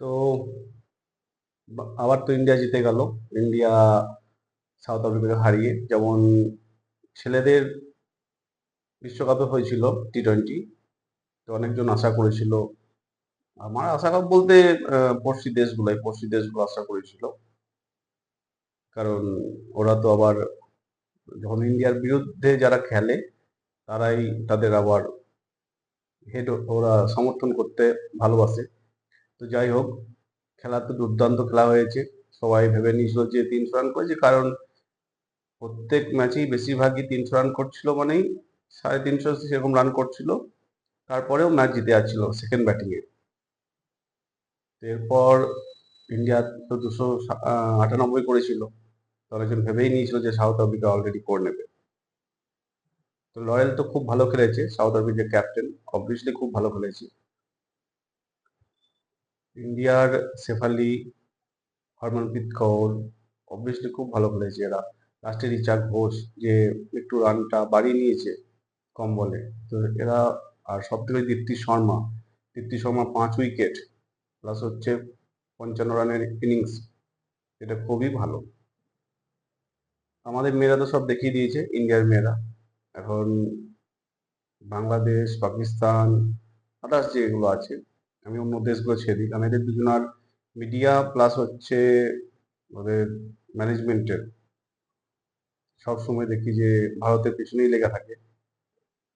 তো আবার তো ইন্ডিয়া জিতে গেল। ইন্ডিয়া সাউথ আফ্রিকাকে হারিয়ে। যেমন ছেলেদের বিশ্বকাপে হয়েছিল টি টোয়েন্টি তো অনেকজন আশা করেছিল। আমার আশা বলতে পড়শি দেশগুলাই পড়শি দেশগুলো আশা করেছিল। কারণ ওরা তো আবার যখন ইন্ডিয়ার বিরুদ্ধে যারা খেলে, তারাই তাদের আবার হেড ওরা সমর্থন করতে ভালোবাসে। তো যাই হোক, খেলা তো দুর্দান্ত খেলা হয়েছে। সবাই ভেবে নিয়েছিল যে তিনশো রান করেছে, কারণ প্রত্যেক ম্যাচেই বেশিরভাগই তিনশো রান করছিল মানেই সাড়ে তিনশো সেরকম রান করছিল। তারপরেও ম্যাচ জিতে যাচ্ছিল সেকেন্ড ব্যাটিংয়ে এরপর ইন্ডিয়া তো দুশো আটানব্বই করেছিল। তো অনেকজন ভেবেই নিয়েছিল যে সাউথ আফ্রিকা অলরেডি করে নেবে। তো লয়েল তো খুব ভালো খেলেছে সাউথ আফ্রিকার ক্যাপ্টেন অবভিয়াসলি খুব ভালো খেলেছে। ইন্ডিয়ার শেফালি, হরমনপ্রীত কৌর অবভিয়াসলি খুব ভালো খেলেছে এরা। লাস্টে রিচার্ড ঘোষ যে একটু রানটা বাড়িয়ে নিয়েছে কম বলে। তো এরা, আর সব থেকে দীপ্তি শর্মা দীপ্তি শর্মা পাঁচ উইকেট প্লাস হচ্ছে পঞ্চান্ন রানের ইনিংস এটা খুবই ভালো। আমাদের মেয়েরা তো সব দেখিয়ে দিয়েছে, ইন্ডিয়ার মেয়েরা। এখন বাংলাদেশ, পাকিস্তান আদার্স যেগুলো আছে আমি অন্য দেশগুলো ছেড়ে দিই। কারণ এদের দুজনার মিডিয়া প্লাস হচ্ছে ওদের ম্যানেজমেন্টের সব সময় দেখি যে ভারতের পেছনেই লেগে থাকে।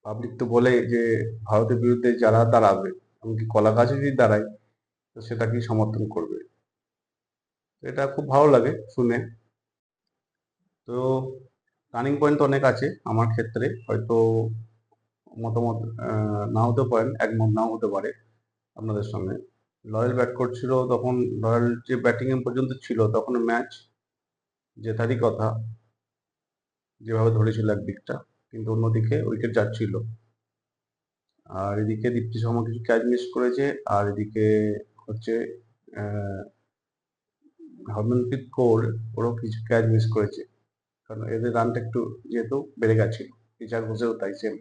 পাবলিক তো বলে যে ভারতের বিরুদ্ধে যারা দাঁড়াবে, এমনকি কলা গাছে যদি দাঁড়ায়, তো সেটাকেই সমর্থন করবে। এটা খুব ভালো লাগে শুনে। তো টার্নিং পয়েন্ট তো অনেক আছে আমার ক্ষেত্রে। হয়তো মতামত না হতে পারেন, একমত নাও হতে পারে। আপনাদের সামনে। লয়েল ব্যাট করছিল তখন, লয়েল যে ব্যাটিং পর্যন্ত ছিল তখন ম্যাচ জেতারই কথা। যেভাবে ধরেছিল একদিকটা, কিন্তু অন্যদিকে উইকেট যাচ্ছিল। আর এদিকে দীপ্তি শর্মা কিছু ক্যাচ মিস করেছে, আর এদিকে হচ্ছে হরমনপ্রীত কৌর ওরও কিছু ক্যাচ মিস করেছে। কারণ এদের রানটা একটু যেহেতু বেড়ে গেছিল রিচার্ড ঘোষেও তাই সেম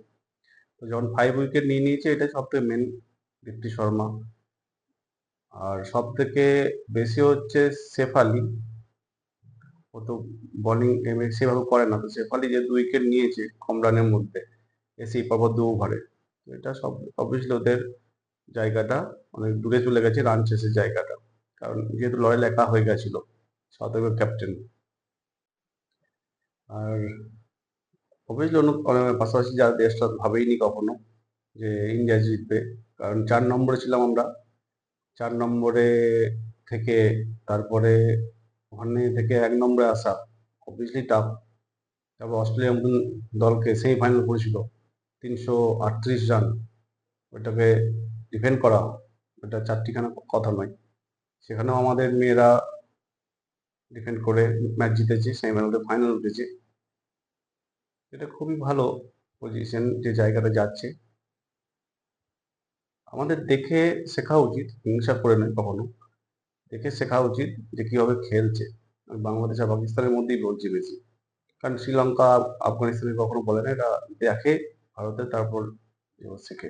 তো যখন ফাইভ উইকেট নিয়ে নিয়েছে এটা সব থেকে মেন দীপ্তি শর্মা। আর সব থেকে বেশি হচ্ছে শেফালি। ও তো বলিং সেভাবে করে না, তো শেফালি যে দু উইকেট নিয়েছে কম রানের মধ্যে এসেই পরপর দু ওভারে এটা সব অবভিয়াসলি ওদের জায়গাটা, অনেক দূরে চলে গেছে রান চেসের জায়গাটা। কারণ যেহেতু লয়েল একা হয়ে গেছিল সাউথ ক্যাপ্টেন আর অবভিয়াসলি অনেক পাশাপাশি যারা দেশটা ভাবেইনি কখনো যে ইন্ডিয়া জিতবে। কারণ চার নম্বরে ছিলাম আমরা। চার নম্বরে থেকে তারপরে ওখানে থেকে এক নম্বরে আসা। অবভিয়াসলি টাফ তারপর অস্ট্রেলিয়া দলকে সেমিফাইনাল করেছিল। তিনশো আটত্রিশ রান। ওটাকে ডিফেন্ড করা ওটা চারটিখানা কথা নয়। সেখানেও আমাদের মেয়েরা ডিফেন্ড করে ম্যাচ জিতেছে সেমিফাইনাল ফাইনাল উঠেছে। এটা খুবই ভালো পজিশন যে জায়গাটা যাচ্ছে। আমাদের দেখে শেখা উচিত, হিংসা করে নয় কখনো। দেখে শেখা উচিত যে কীভাবে খেলছে। বাংলাদেশ আর পাকিস্তানের মধ্যেই বলছি বেশি কারণ শ্রীলঙ্কা আফগানিস্তানে কখনো বলে না, এটা দেখে ভারতে তারপর শেখে।